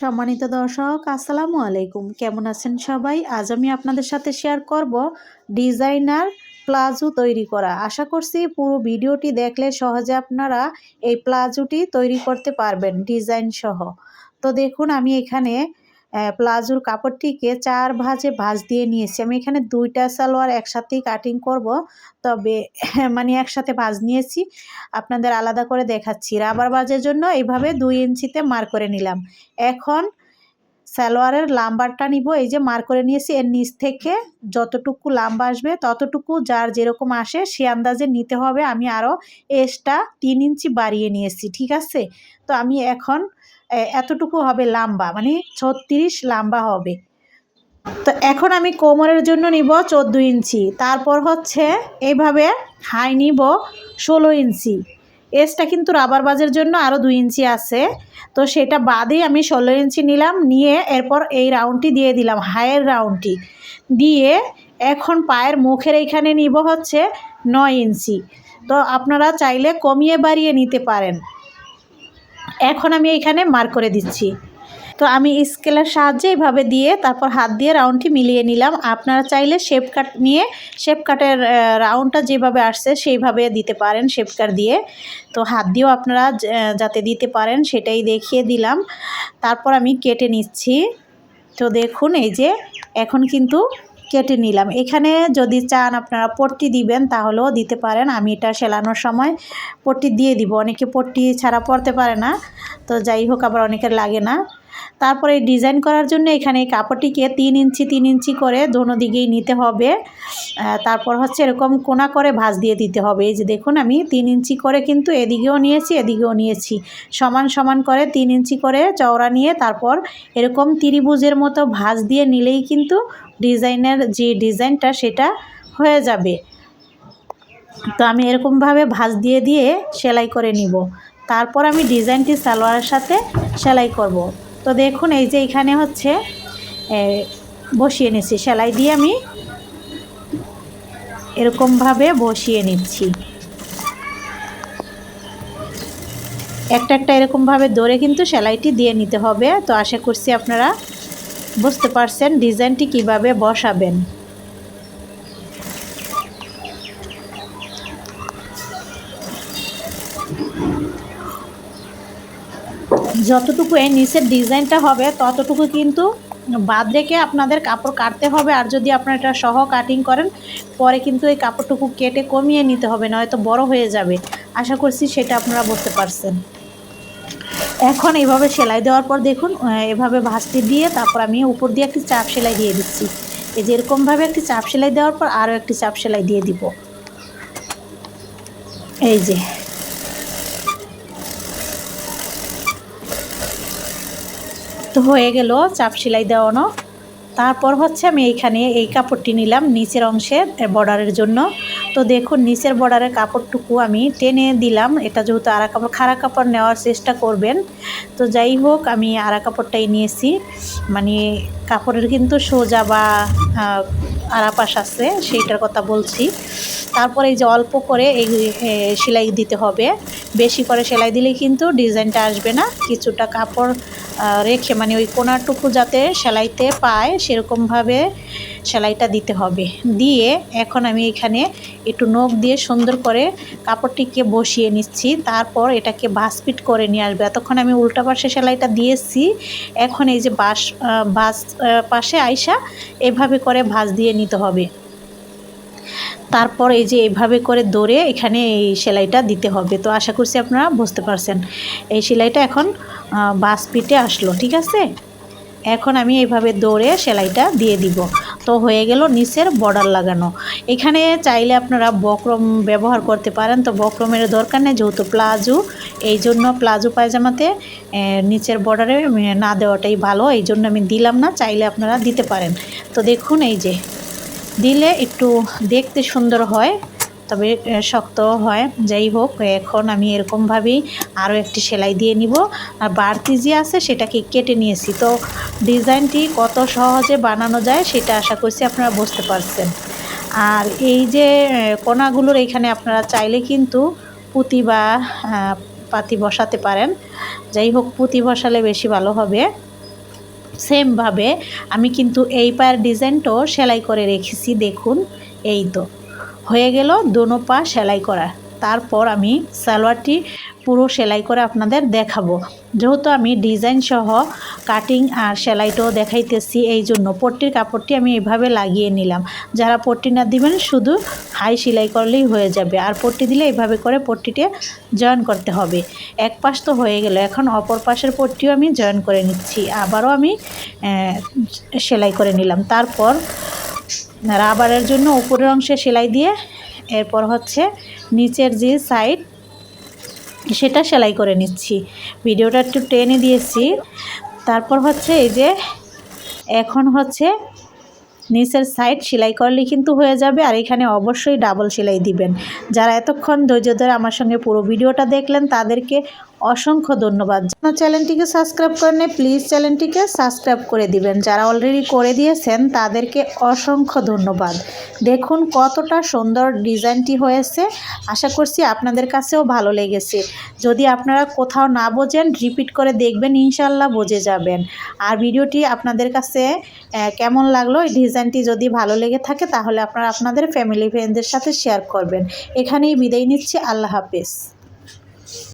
সম্মানিত দর্শক, আসসালামু আলাইকুম। কেমন আছেন সবাই? আজ আমি আপনাদের সাথে শেয়ার করব ডিজাইনার প্লাজো তৈরি করা। আশা করছি পুরো ভিডিওটি দেখলে সহজে আপনারা এই প্লাজোটি তৈরি করতে পারবেন, ডিজাইন সহ। তো দেখুন, আমি এখানে প্লাজোর কাপড়টিকে চার ভাজে ভাজ দিয়ে নিয়েছি। আমি এখানে দুইটা সালোয়ার একসাথেই কাটিং করব, তবে মানে একসাথে ভাঁজ নিয়েছি। আপনাদের আলাদা করে দেখাচ্ছি। রাবার ভাঁজের জন্য এইভাবে দুই ইঞ্চিতে মার করে নিলাম। এখন সালোয়ারের লাম্বারটা নিব। এই যে মার করে নিয়েছি, এর নিচ থেকে যতটুকু লাম্বা আসবে, ততটুকু যার যেরকম আসে, সে আন্দাজে নিতে হবে। আমি আরও এসটা তিন ইঞ্চি বাড়িয়ে নিয়েছি, ঠিক আছে? তো আমি এখন এতটুকু হবে লাম্বা মানে ছত্রিশ লাম্বা হবে। তো এখন আমি কোমরের জন্য নিব চোদ্দ ইঞ্চি, তারপর হচ্ছে এইভাবে হাই নিব ষোলো ইঞ্চি। এসটা কিন্তু রাবার বাজের জন্য আরও দুই ইঞ্চি আছে, তো সেটা বাদেই আমি ষোলো ইঞ্চি নিলাম, নিয়ে এরপর এই রাউন্ডটি দিয়ে দিলাম, হায়ের রাউন্ডটি। দিয়ে এখন পায়ের মুখের এইখানে নিব হচ্ছে নয় ইঞ্চি, তো আপনারা চাইলে কমিয়ে বাড়িয়ে নিতে পারেন। এখন আমি এখানে মার করে দিচ্ছি। তো আমি স্কেলের সাহায্যে এইভাবে দিয়ে তারপর হাত দিয়ে রাউন্ডটি মিলিয়ে নিলাম। আপনারা চাইলে শেপ কাট নিয়ে, শেপ কাটের রাউন্ডটা যেভাবে আসছে সেইভাবে দিতে পারেন শেপ কাট দিয়ে। তো হাত দিয়েও আপনারা যাতে দিতে পারেন সেটাই দেখিয়ে দিলাম। তারপর আমি কেটে নিচ্ছি। তো দেখুন এই যে, এখন কিন্তু কেটে নিলাম। এখানে যদি চান আপনারা পট্টি দিবেন, তাহলেও দিতে পারেন। আমি এটা সেলানোর সময় পট্টি দিয়ে দিব। অনেকে পট্টি ছাড়া পড়তে পারে না। তো যাই হোক, আবার অনেকের লাগে না। তারপরে ডিজাইন করার জন্য এখানে কাপড়টিকে তিন ইঞ্চি তিন ইঞ্চি করে দোনো দিকেই নিতে হবে। তারপর হচ্ছে এরকম কোনা করে ভাঁজ দিয়ে দিতে হবে। এই যে দেখুন, আমি তিন ইঞ্চি করে কিন্তু এদিকেও নিয়েছি এদিকেও নিয়েছি। সমান সমান করে তিন ইঞ্চি করে চওড়া নিয়ে তারপর এরকম ত্রিভুজের মতো ভাঁজ দিয়ে নিলেই কিন্তু ডিজাইনের যে ডিজাইনটা সেটা হয়ে যাবে। তো আমি এরকমভাবে ভাঁজ দিয়ে দিয়ে সেলাই করে নিব। তারপর আমি ডিজাইনটি সালোয়ারের সাথে সেলাই করব। তো দেখুন, এই যে এখানে হচ্ছে বসিয়ে নিচ্ছি। সেলাই দিয়ে আমি এরকমভাবে বসিয়ে নিচ্ছি। একটা একটা এরকমভাবে দৌড়ে কিন্তু সেলাইটি দিয়ে নিতে হবে। তো আশা করছি আপনারা বুঝতে পারছেন ডিজাইনটি কীভাবে বসাবেন। যতটুকু এই নিচের ডিজাইনটা হবে, ততটুকু কিন্তু বাদ রেখে আপনাদের কাপড় কাটতে হবে। আর যদি আপনারা এটা সহ কাটিং করেন, পরে কিন্তু এই কাপড়টুকু কেটে কমিয়ে নিতে হবে, নয়তো বড় হয়ে যাবে। আশা করছি সেটা আপনারা বুঝতে পারছেন। এখন এইভাবে সেলাই দেওয়ার পর দেখুন এভাবে ভাঁজটি দিয়ে তারপর আমি উপর দিয়ে একটি চাপ সেলাই দিয়ে দিচ্ছি। এই যে এরকমভাবে একটি চাপ সেলাই দেওয়ার পর আরও একটি চাপ সেলাই দিয়ে দিব। এই যে তো হয়ে গেল চাপ সেলাই দেওয়ানো। তারপর হচ্ছে আমি এইখানে এই কাপড়টি নিলাম নিচের অংশের বর্ডারের জন্য। তো দেখুন, নিচের বর্ডারের কাপড়টুকু আমি টেনে দিলাম। এটা যেহেতু আরা কাপড়, খাড়া কাপড় নেওয়ার চেষ্টা করবেন। তো যাই হোক, আমি আরা কাপড়টাই নিয়েছি। মানে কাপড়ের কিন্তু সোজা বা আরাপাশ আছে, সেইটার কথা বলছি। তারপরে এই যে অল্প করে এই সেলাই দিতে হবে। বেশি করে সেলাই দিলে কিন্তু ডিজাইনটা আসবে না। কিছুটা কাপড় রেখে মানে ওই কোনাটুকু যাতে সেলাইতে পায়, সেরকমভাবে সেলাইটা দিতে হবে। দিয়ে এখন আমি এখানে একটু নখ দিয়ে সুন্দর করে কাপড়টিকে বসিয়ে নিচ্ছি। তারপর এটাকে বাসপিট করে নিয়ে আসবে। এতক্ষণ আমি উল্টা পাশে সেলাইটা দিয়েছি। এখন এই যে বাস বাস পাশে আইসা এভাবে করে ভাঁজ দিয়ে নিতে হবে। তারপর এই যে এইভাবে করে দৌড়ে এখানে এই সেলাইটা দিতে হবে। তো আশা করছি আপনারা বুঝতে পারছেন। এই সেলাইটা এখন বাস পিটে আসলো, ঠিক আছে? এখন আমি এইভাবে দৌড়ে সেলাইটা দিয়ে দিব। তো হয়ে গেল নিচের বর্ডার লাগানো। এখানে চাইলে আপনারা বক্রম ব্যবহার করতে পারেন। তো বক্রমের দরকার নেই, যেহেতু প্লাজো, এই জন্য প্লাজো পায়জামাতে নিচের বর্ডারে না দেওয়াটাই ভালো। এই জন্য আমি দিলাম না, চাইলে আপনারা দিতে পারেন। তো দেখুন এই যে দিলে একটু দেখতে সুন্দর হয়, তবে শক্ত হয়। যাই হোক, এখন আমি এরকমভাবেই আরও একটি সেলাই দিয়ে নিব। আর বাড়তি যে আছে, সেটাকে কেটে নিয়েছি। তো ডিজাইনটি কত সহজে বানানো যায়, সেটা আশা করছি আপনারা বুঝতে পারছেন। আর এই যে কোনাগুলোর এখানে আপনারা চাইলে কিন্তু পুঁতি বা পাতি বসাতে পারেন। যাই হোক, পুঁতি বসালে বেশি ভালো হবে। সেমভাবে আমি কিন্তু এই পায়ের ডিজাইনটাও সেলাই করে রেখেছি, দেখুন, এই তো। হয়ে গেল দোনো পা সেলাই করা। তারপর আমি সালোয়ারটি পুরো সেলাই করে আপনাদের দেখাবো। যেহেতু আমি ডিজাইন সহ কাটিং আর সেলাইটাও দেখাইতেছি, এই জন্য পট্টির কাপড়টি আমি এভাবে লাগিয়ে নিলাম। যারা পট্টি না দিবেন, শুধু হাই সেলাই করলেই হয়ে যাবে। আর পট্টি দিলে এভাবে করে পট্টিটি জয়েন করতে হবে। এক পাশ তো হয়ে গেল, এখন অপর পাশের পট্টিও আমি জয়েন করে নিচ্ছি। আবারও আমি সেলাই করে নিলাম। তারপর রাবারের জন্য উপরের অংশে সেলাই দিয়ে, এরপর হচ্ছে নিচের যে সাইড সেটা সেলাই করে নিচ্ছি। ভিডিওটা একটু টেনে দিয়েছি। তারপর হচ্ছে এই যে, এখন হচ্ছে নিচের সাইড সেলাই করলে কিন্তু হয়ে যাবে আর এখানে অবশ্যই ডাবল সেলাই দিবেন। যারা এতক্ষণ ধৈর্য ধরে আমার সঙ্গে পুরো ভিডিওটা দেখলেন, তাদেরকে অসংখ্য ধন্যবাদ। আমার চ্যানেলটিকে সাবস্ক্রাইব করে নিয়ে প্লিজ চ্যানেলটিকে সাবস্ক্রাইব করে দিবেন। যারা অলরেডি করে দিয়েছেন, তাদেরকে অসংখ্য ধন্যবাদ। দেখুন কতটা সুন্দর ডিজাইনটি হয়েছে। আশা করছি আপনাদের কাছেও ভালো লেগেছে। যদি আপনারা কোথাও না বোঝেন রিপিট করে দেখবেন, ইনশাল্লাহ বুঝে যাবেন। আর ভিডিওটি আপনাদের কাছে কেমন লাগল? এই ডিজাইনটি যদি ভালো লেগে থাকে, তাহলে আপনারা আপনাদের ফ্যামিলি ফ্রেন্ডদের সাথে শেয়ার করবেন। এখানেই বিদায় নিচ্ছি। আল্লাহ হাফেজ।